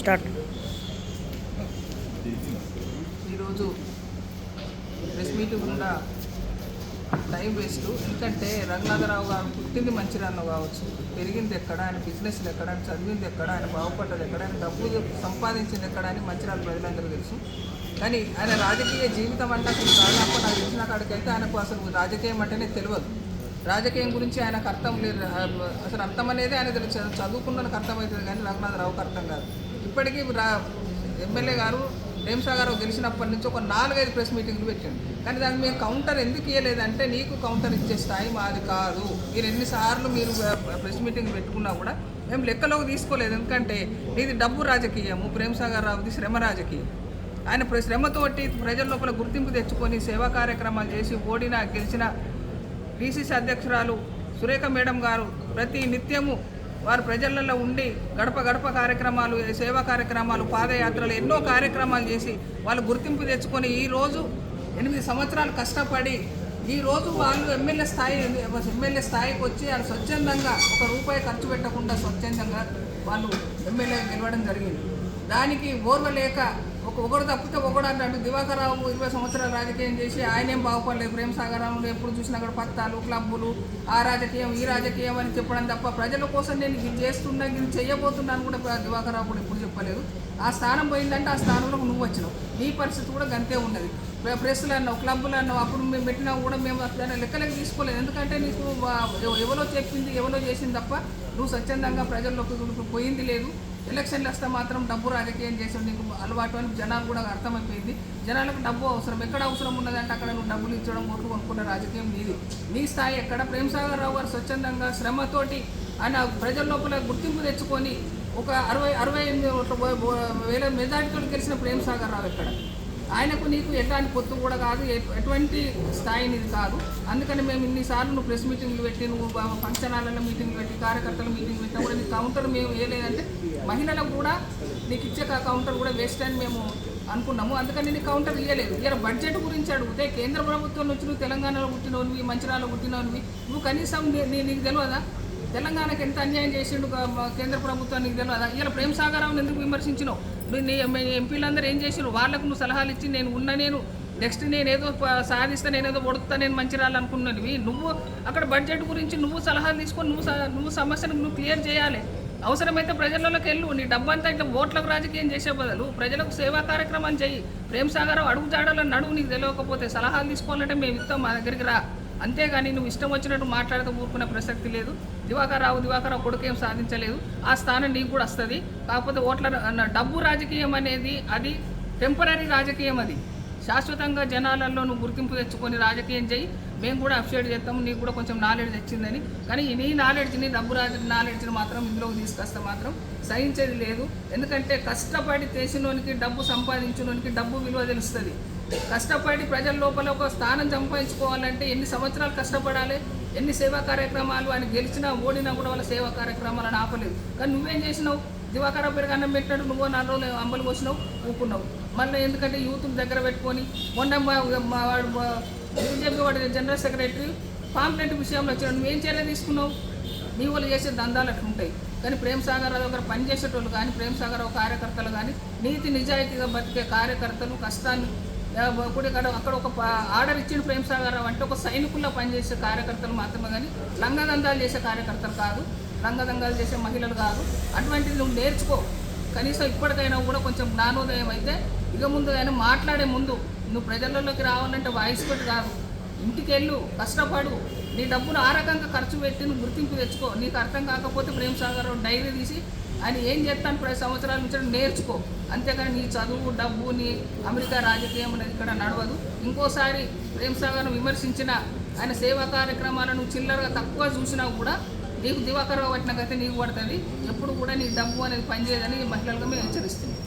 Start. ఈరోజు press meeting గుండా time waste. ఎందుకంటే రంగనాథరావు గారు పుట్టింది మంచిర్యాలలో కావచ్చు. పెరిగింది ఎక్కడ ఆయన బిజినెస్లు ఎక్కడ ఆయన చదివింది ఎక్కడ ఆయన బాగుపడ్డది ఎక్కడ ఆయన డబ్బు సంపాదించింది ఎక్కడ అని మంచిర్యాల ప్రజలందరూ తెలుసు. కానీ ఆయన రాజకీయ జీవితం అంటే అసలు దాదాపు నాకు తెలిసిన కాడికైతే ఆయనకు అసలు రాజకీయం అంటేనే తెలియదు. రాజకీయం గురించి ఆయనకు అర్థం లేదు. అసలు అర్థం అనేది ఆయన తెలుసు చదువుకున్నకు అర్థమవుతుంది కానీ రఘునాథరావుకి అర్థం కాదు. ఇప్పటికీ రా ఎమ్మెల్యే గారు గారు గెలిచినప్పటి నుంచి ఒక నాలుగైదు ప్రెస్ మీటింగ్లు పెట్టాడు. కానీ దానికి మేము కౌంటర్ ఎందుకు ఇవ్వలేదంటే నీకు కౌంటర్ ఇచ్చే స్థాయి మాది కాదు. మీరు ఎన్నిసార్లు మీరు ప్రెస్ మీటింగ్ పెట్టుకున్నా కూడా మేము లెక్కలోకి తీసుకోలేదు. ఎందుకంటే ఇది డబ్బు రాజకీయము ప్రేమసాగర్ రావుది శ్రమ రాజకీయం. ఆయన ప్ర- శ్రమతోటి ప్రజల లోపల గుర్తింపు తెచ్చుకొని సేవా కార్యక్రమాలు చేసి ఓడిన గెలిచిన పీసీసీ అధ్యక్షురాలు సురేఖ మేడం గారు ప్రతి నిత్యము వారు ప్రజలలో ఉండి గడప గడప కార్యక్రమాలు సేవా కార్యక్రమాలు పాదయాత్రలు ఎన్నో కార్యక్రమాలు చేసి వాళ్ళు గుర్తింపు తెచ్చుకొని ఈరోజు ఎనిమిది సంవత్సరాలు కష్టపడి ఈ రోజు వాళ్ళు ఎమ్మెల్యే స్థాయి ఎమ్మెల్యే స్థాయికి వచ్చి వాళ్ళు స్వచ్ఛందంగా ఒక రూపాయి ఖర్చు పెట్టకుండా స్వచ్ఛందంగా వాళ్ళు ఎమ్మెల్యే గెలవడం జరిగింది. దానికి ఓర్వలేక ఒక ఒకడు తప్పితే ఒకడు అన్నట్టు దివాకరరావు ఇరవై సంవత్సరాలు రాజకీయం చేసి ఆయనేం బాగుపడలేదు. ప్రేమ సాగరంలో ఎప్పుడు చూసినా అక్కడ పత్తాలు క్లబ్బులు ఆ రాజకీయం ఈ రాజకీయం అని చెప్పడం తప్ప ప్రజల కోసం నేను ఇది చేస్తున్నా ఇది చేయబోతున్నాను కూడా దివాకరావు కూడా ఎప్పుడు చెప్పలేదు. ఆ స్థానం పోయిందంటే ఆ స్థానంలో నువ్వు వచ్చినావు. నీ పరిస్థితి కూడా గంతే ఉన్నది. ప్రెస్లు అన్నావు క్లబ్బులు అన్నావు అప్పుడు మేము పెట్టినా కూడా మేము దాన్ని లెక్కలకి తీసుకోలేదు. ఎందుకంటే నీకు ఎవరో చెప్పింది ఎవరో చేసింది తప్ప నువ్వు స్వచ్ఛందంగా ప్రజల్లోకి పోయింది లేదు. ఎలక్షన్లు వస్తే మాత్రం డబ్బు రాజకీయం చేసావు నీకు అలవాటు అని జనాలు కూడా అర్థమైపోయింది. జనాలకు డబ్బు అవసరం. ఎక్కడ అవసరం ఉన్నదంటే అక్కడ నువ్వు డబ్బులు ఇచ్చడం ఓట్లు కొనుక్కున్న రాజకీయం నీది. నీ స్థాయి ఎక్కడ? ప్రేమసాగర్ రావు గారు స్వచ్ఛందంగా శ్రమతోటి ఆయన ప్రజల లోపల గుర్తింపు తెచ్చుకొని ఒక అరవై అరవై ఎనిమిది ఓట్ల వేల మెజార్టీతో గెలిచిన ప్రేమసాగర్ రావు ఎక్కడ? ఆయనకు నీకు ఎట్లాంటి పొత్తు కూడా కాదు. ఎటు- ఎటువంటి స్థాయి నీది కాదు. అందుకని మేము ఇన్నిసార్లు నువ్వు ప్రెస్ మీటింగ్లు పెట్టి నువ్వు ఫంక్షన్ హాల్లో మీటింగ్ పెట్టి కార్యకర్తల మీటింగ్ పెట్టినా కూడా నీకు కౌంటర్ మేము వేయలేదంటే మహిళలకు కూడా నీకు ఇచ్చే కౌంటర్ కూడా వేస్ట్ అని మేము అనుకున్నాము. అందుకని నీకు కౌంటర్ ఇవ్వలేదు ఇలా బడ్జెట్ గురించి అడిగితే కేంద్ర ప్రభుత్వం నుంచి నువ్వు తెలంగాణలో పుట్టినవి మంచిరాలో పుట్టినవి నువ్వు కనీసం నీకు తెలియదా తెలంగాణకి ఎంత అన్యాయం చేసిండు మా కేంద్ర ప్రభుత్వానికి తెలియదు ఇలా ప్రేమ సాగరావుని ఎందుకు విమర్శించినావు? నువ్వు ఎంపీలందరూ ఏం చేసినారు వాళ్ళకు నువ్వు సలహాలు ఇచ్చి నేను ఉన్న నేను నెక్స్ట్ నేను ఏదో సాధిస్తా నేను ఏదో పొడుస్తా నేను మంచి రాలనుకున్నవి. నువ్వు అక్కడ బడ్జెట్ గురించి నువ్వు సలహాలు తీసుకొని నువ్వు నువ్వు సమస్యను నువ్వు క్లియర్ చేయాలి. అవసరమైతే ప్రజలలోకి వెళ్ళు. నీ డబ్బంతా ఇట్లా ఓట్లకు రాజకీయం చేసే బదులు ప్రజలకు సేవా కార్యక్రమం చేయి. ప్రేమ సాగరం అడుగు జాడాలని నడువు నీకు తెలియకపోతే సలహాలు తీసుకోవాలంటే మేము ఇస్తాం మా దగ్గరికి రా. అంతేగాని నువ్వు ఇష్టం వచ్చినట్టు మాట్లాడక ఊరుకునే ప్రసక్తి లేదు. దివాకర్ రావు దివాకర్ రావు కొడుకేం సాధించలేదు. ఆ స్థానం నీకు కూడా వస్తుంది. కాకపోతే ఓట్ల డబ్బు రాజకీయం అనేది అది టెంపరీ రాజకీయం అది. శాశ్వతంగా జనాలలో నువ్వు గుర్తింపు తెచ్చుకొని రాజకీయం చేయి. మేము కూడా అప్షేట్ చేస్తాము నీకు కూడా కొంచెం నాలెడ్జ్ వచ్చిందని కానీ నీ నాలెడ్జ్ని డబ్బు రాజ నాలెడ్జ్ని మాత్రం ఇందులోకి తీసుకొస్తే మాత్రం సహించేది లేదు. ఎందుకంటే కష్టపడి చేసినోనికి డబ్బు సంపాదించినోనికి డబ్బు విలువ తెలుస్తుంది. కష్టపడి ప్రజల లోపల ఒక స్థానం సంపాదించుకోవాలంటే ఎన్ని సంవత్సరాలు కష్టపడాలి ఎన్ని సేవా కార్యక్రమాలు ఆయన గెలిచినా ఓడినా కూడా వాళ్ళ సేవా కార్యక్రమాలను ఆపలేదు కానీ నువ్వేం చేసినావు? దివాకర పెరుగు అన్నం పెట్టినట్టు నువ్వు నాలుగు రోజులు అంబలు పోసినావు ఊకున్నావు మళ్ళీ ఎందుకంటే యూత్ దగ్గర పెట్టుకొని మొన్న మా మా వాడు బీజేపీ వాడి జనరల్ సెక్రటరీ పాంప్లెట్ విషయంలో వచ్చిన నువ్వేం చర్య తీసుకున్నావు? నీ వాళ్ళు చేసే దందాలు అట్లా ఉంటాయి. కానీ ప్రేమ్ సాగర్ రావు పని పనిచేసేటోళ్ళు కానీ ప్రేమ్ సాగర్ రావు కార్యకర్తలు కానీ నీతి నిజాయితీగా బతికే కార్యకర్తలు కష్టాన్ని కూడా ఇప్పుడు అక్కడ ఒక ఆర్డర్ ఇచ్చిన ప్రేమ్ సాగర్ రావు అంటే ఒక సైనికుల్లో పనిచేసే కార్యకర్తలు మాత్రమే కానీ లంగదందాలు చేసే కార్యకర్తలు కాదు. రంగదంగాలు చేసే మహిళలు కాదు. అటువంటిది నువ్వు నేర్చుకో. కనీసం ఇప్పటికైనా కూడా కొంచెం జ్ఞానోదయం అయితే ఇక ముందు అయినా మాట్లాడే ముందు నువ్వు ప్రజలలోకి రావాలంటే వాయిస్ పెట్టి కాదు. ఇంటికి వెళ్ళు కష్టపడు. నీ డబ్బును ఆ రకంగా ఖర్చు పెట్టి నువ్వు గుర్తింపు తెచ్చుకో. నీకు అర్థం కాకపోతే ప్రేమ్ సాగర్ డైరీ తీసి ఆయన ఏం చేస్తాను ప్రతి సంవత్సరాల నుంచి నేర్చుకో. అంతేకాని నీ చదువు డబ్బు నీ అమెరికా రాజకీయం అనేది ఇక్కడ నడవదు. ఇంకోసారి ప్రేమ్ సాగర్ను విమర్శించిన ఆయన సేవా కార్యక్రమాలను చిల్లరగా తక్కువ చూసినా కూడా నీకు దివాకర్ పట్టినకైతే నీకు పడుతుంది. ఎప్పుడు కూడా నీ డబ్బు అనేది పనిచేయదని మహిళలుగా మేము హెచ్చరిస్తున్నాం.